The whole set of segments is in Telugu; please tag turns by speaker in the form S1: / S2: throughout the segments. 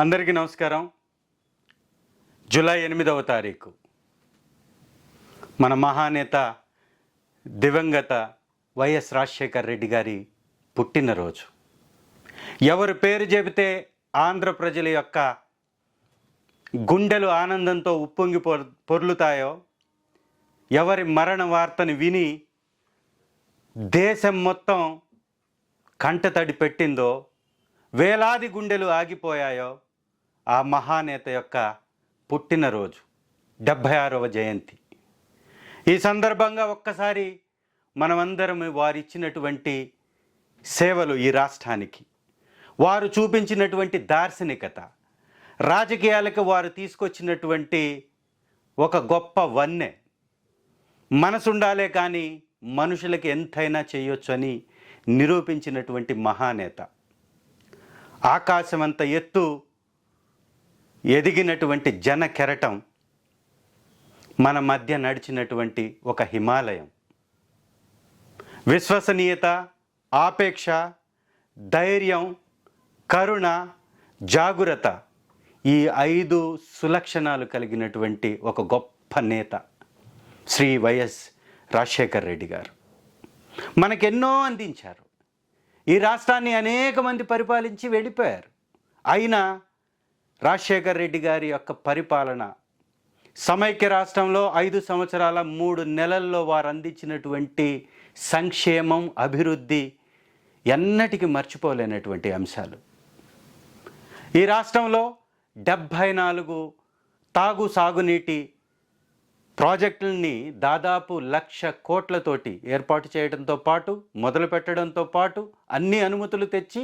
S1: అందరికీ నమస్కారం. జూలై ఎనిమిదవ తారీఖు. మన మహానేత దివంగత వైఎస్ రాజశేఖర్ రెడ్డి గారి పుట్టినరోజు. ఎవరు పేరు చెబితే ఆంధ్ర ప్రజల యొక్క గుండెలు ఆనందంతో ఉప్పొంగి పొర్ పొర్లుతాయో ఎవరి మరణ వార్తని విని దేశం మొత్తం కంటతడి పెట్టిందో వేలాది గుండెలు ఆగిపోయాయో ఆ మహానేత యొక్క పుట్టినరోజు డెబ్భై ఆరవ జయంతి. ఈ సందర్భంగా ఒక్కసారి మనమందరం వారు ఇచ్చినటువంటి సేవలు ఈ రాష్ట్రానికి. వారు చూపించినటువంటి దార్శనికత రాజకీయాలకు వారు తీసుకొచ్చినటువంటి ఒక గొప్ప వన్నె. మనసుండాలే కానీ మనుషులకి ఎంతైనా చేయొచ్చు అని నిరూపించినటువంటి మహానేత. ఆకాశమంత ఎత్తు ఎదిగినటువంటి జన కెరటం మన మధ్య నడిచినటువంటి ఒక హిమాలయం. విశ్వసనీయత ఆపేక్ష ధైర్యం కరుణ జాగ్రత్త ఈ ఐదు సులక్షణాలు కలిగినటువంటి ఒక గొప్ప నేత శ్రీ వైఎస్ రాజశేఖర్ రెడ్డి గారు. మనకెన్నో అందించారు. ఈ రాష్ట్రాన్ని అనేక మంది పరిపాలించి వెళ్ళిపోయారు. అయినా రాజశేఖర్ రెడ్డి గారి యొక్క పరిపాలన. సమైక్య రాష్ట్రంలో ఐదు సంవత్సరాల మూడు నెలల్లో వారు అందించినటువంటి సంక్షేమం అభివృద్ధి ఎన్నటికీ మర్చిపోలేనటువంటి అంశాలు. ఈ రాష్ట్రంలో డెబ్భై నాలుగు తాగు సాగునీటి ప్రాజెక్టుల్ని దాదాపు లక్ష కోట్లతోటి ఏర్పాటు చేయడంతో పాటు మొదలు పెట్టడంతో పాటు అన్ని అనుమతులు తెచ్చి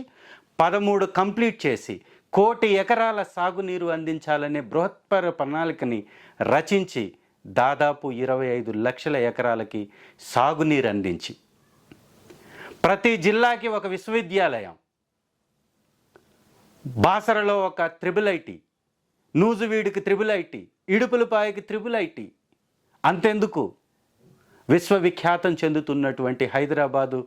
S1: పదమూడు కంప్లీట్ చేసి కోటి ఎకరాల సాగునీరు అందించాలనే బృహత్పర ప్రణాళికని రచించి దాదాపు ఇరవై ఐదు లక్షల ఎకరాలకి సాగునీరు అందించి. ప్రతి జిల్లాకి ఒక విశ్వవిద్యాలయం. బాసరలో ఒక త్రిబుల్ ఐటీ నూజువీడికి త్రిబుల్ ఐటీ ఇడుపులపాయకి త్రిబుల్ ఐటీ అంతెందుకు? విశ్వవిఖ్యాతం చెందుతున్నటువంటి హైదరాబాదు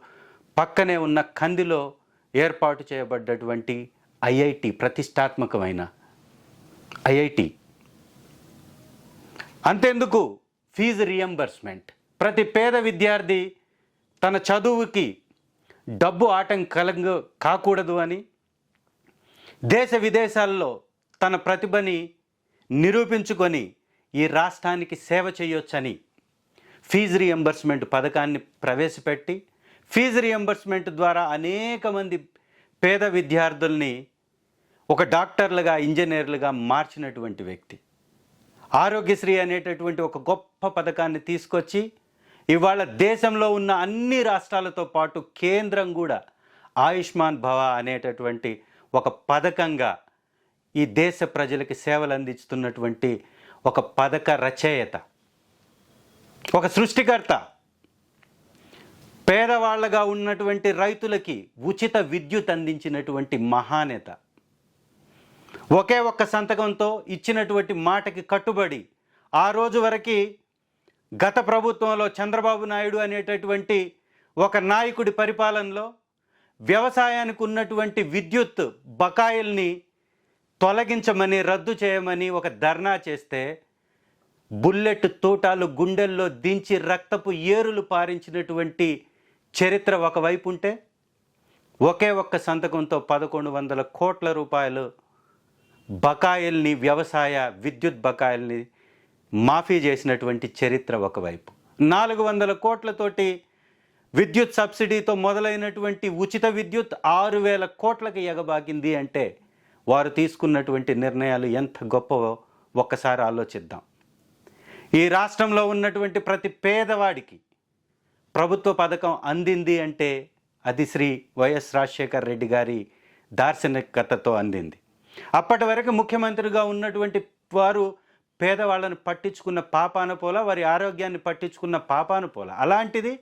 S1: పక్కనే ఉన్న కందిలో ఏర్పాటు చేయబడ్డటువంటి ఐఐటి ప్రతిష్టాత్మకమైన ఐఐటి. అంతెందుకు? Fees reimbursement. ప్రతి పేద విద్యార్థి తన చదువుకి డబ్బు ఆటంకం కలంగ కాకూడదు అని దేశ విదేశాల్లో తన ప్రతిభని నిరూపించుకొని ఈ రాష్ట్రానికి సేవ చేయొచ్చని ఫీజు రియంబర్స్మెంట్ పథకాన్ని ప్రవేశపెట్టి ఫీజు రియంబర్స్మెంట్ ద్వారా అనేక మంది పేద విద్యార్థుల్ని ఒక డాక్టర్లుగా ఇంజనీర్లుగా మార్చినటువంటి వ్యక్తి. ఆరోగ్యశ్రీ అనేటటువంటి ఒక గొప్ప పథకాన్ని తీసుకొచ్చి ఇవాళ దేశంలో ఉన్న అన్ని రాష్ట్రాలతో పాటు కేంద్రం కూడా ఆయుష్మాన్ భవ అనేటటువంటి ఒక పథకంగా ఈ దేశ ప్రజలకి సేవలు అందిస్తున్నటువంటి ఒక పథక రచయిత. ఒక సృష్టికర్త. పేదవాళ్ళగా ఉన్నటువంటి రైతులకి ఉచిత విద్యుత్ అందించినటువంటి మహానేత. ఒకే ఒక్క సంతకంతో ఇచ్చినటువంటి మాటకి కట్టుబడి ఆ రోజు వరకు గత ప్రభుత్వంలో చంద్రబాబు నాయుడు అనేటటువంటి ఒక నాయకుడి పరిపాలనలో వ్యవసాయానికి ఉన్నటువంటి విద్యుత్ బకాయిల్ని తొలగించమని రద్దు చేయమని ఒక ధర్నా చేస్తే బుల్లెట్ తోటాలు గుండెల్లో దించి రక్తపు ఏరులు పారించినటువంటి చరిత్ర ఒకవైపు ఉంటే ఒకే ఒక్క సంతకంతో పదకొండు వందల కోట్ల రూపాయలు బకాయిల్ని వ్యవసాయ విద్యుత్ బకాయిల్ని మాఫీ చేసినటువంటి చరిత్ర ఒకవైపు. నాలుగు వందల కోట్లతోటి విద్యుత్ సబ్సిడీతో మొదలైనటువంటి ఉచిత విద్యుత్ ఆరు వేల కోట్లకి ఎగబాకింది అంటే వారు తీసుకున్నటువంటి నిర్ణయాలు ఎంత గొప్పవో ఒక్కసారి ఆలోచిద్దాం. ఈ రాష్ట్రంలో ఉన్నటువంటి ప్రతి పేదవాడికి ప్రభుత్వ పథకం అందింది అంటే అది శ్రీ వైఎస్ రాజశేఖర్ రెడ్డి గారి దార్శనికతతో అందింది. అప్పటి వరకు ముఖ్యమంత్రిగా ఉన్నటువంటి వారు పేదవాళ్ళని పట్టించుకున్న పాపాన పోల వారి ఆరోగ్యాన్ని పట్టించుకున్న పాపాన పోల. అలాంటిది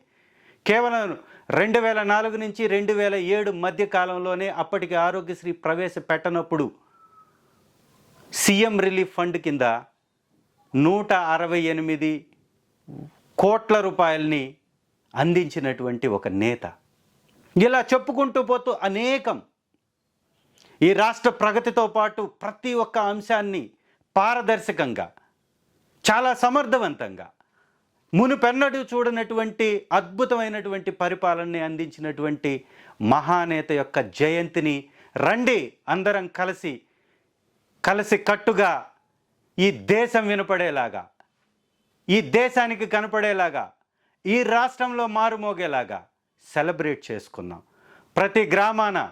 S1: కేవలం రెండు వేల నాలుగు నుంచి రెండు వేల ఏడు మధ్య కాలంలోనే అప్పటికి ఆరోగ్యశ్రీ ప్రవేశపెట్టనప్పుడు సీఎం రిలీఫ్ ఫండ్ కింద నూట అరవై ఎనిమిది కోట్ల రూపాయల్ని అందించినటువంటి ఒక నేత. ఇలా చెప్పుకుంటూ పోతూ అనేకం. ఈ రాష్ట్ర ప్రగతితో పాటు ప్రతి ఒక్క అంశాన్ని పారదర్శకంగా చాలా సమర్థవంతంగా మునుపెన్నడు చూడనటువంటి అద్భుతమైనటువంటి పరిపాలనని అందించినటువంటి మహానేత యొక్క జయంతిని రండి అందరం కలిసి కలిసి కట్టుగా ఈ దేశం వినపడేలాగా ఈ దేశానికి కనపడేలాగా ఈ రాష్ట్రంలో మారుమోగేలాగా సెలబ్రేట్ చేసుకుందాం ప్రతి గ్రామాన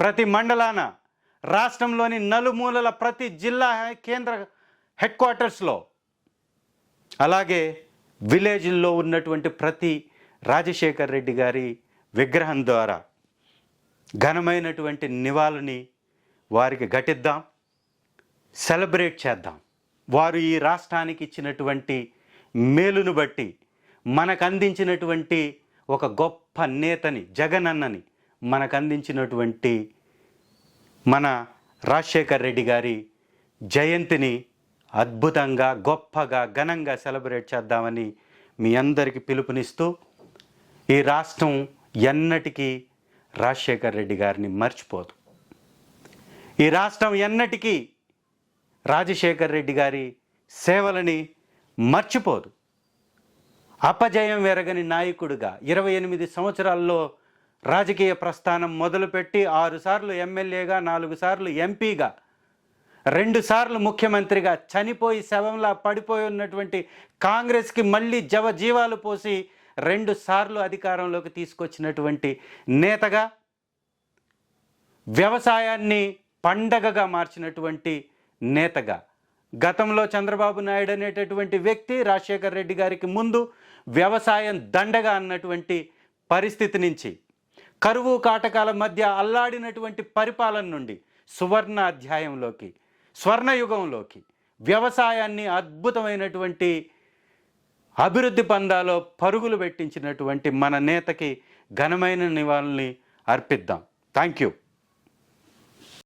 S1: ప్రతి మండలాన రాష్ట్రంలోని నలుమూలల ప్రతి జిల్లా కేంద్ర హెడ్ క్వార్టర్స్లో అలాగే విలేజ్ల్లో ఉన్నటువంటి ప్రతి రాజశేఖర్ రెడ్డి గారి విగ్రహం ద్వారా ఘనమైనటువంటి నివాళిని వారికి ఘటిద్దాం సెలబ్రేట్ చేద్దాం. వారు ఈ రాష్ట్రానికి ఇచ్చినటువంటి మేలును బట్టి మనకు అందించినటువంటి ఒక గొప్ప నేతని జగనన్నని మనకు అందించినటువంటి మన రాజశేఖర్ రెడ్డి గారి జయంతిని అద్భుతంగా గొప్పగా ఘనంగా సెలబ్రేట్ చేద్దామని మీ అందరికీ పిలుపునిస్తూ ఈ రాష్ట్రం ఎన్నటికీ రాజశేఖర్ రెడ్డి గారిని మర్చిపోదు. ఈ రాష్ట్రం ఎన్నటికీ రాజశేఖర్ రెడ్డి గారి సేవలని మర్చిపోదు. అపజయం ఎరగని నాయకుడిగా ఇరవై ఎనిమిది సంవత్సరాల్లో రాజకీయ ప్రస్థానం మొదలుపెట్టి ఆరుసార్లు ఎమ్మెల్యేగా నాలుగు సార్లు ఎంపీగా రెండు సార్లు ముఖ్యమంత్రిగా చనిపోయి శవంలా పడిపోయి ఉన్నటువంటి కాంగ్రెస్కి మళ్ళీ జవ జీవాలు పోసి రెండు సార్లు అధికారంలోకి తీసుకొచ్చినటువంటి నేతగా వ్యవసాయాన్ని పండగగా మార్చినటువంటి నేతగా గతంలో చంద్రబాబు నాయుడు అనేటటువంటి వ్యక్తి రాజశేఖర్ రెడ్డి గారికి ముందు వ్యవసాయం దండగా అన్నటువంటి పరిస్థితి నుంచి కరువు కాటకాల మధ్య అల్లాడినటువంటి పరిపాలన నుండి సువర్ణ అధ్యాయంలోకి స్వర్ణయుగంలోకి వ్యవసాయాన్ని అద్భుతమైనటువంటి అభివృద్ధి పందాలో పరుగులు పెట్టించినటువంటి మన నేతకి ఘనమైన నివాళుల్ని అర్పిద్దాం. Thank you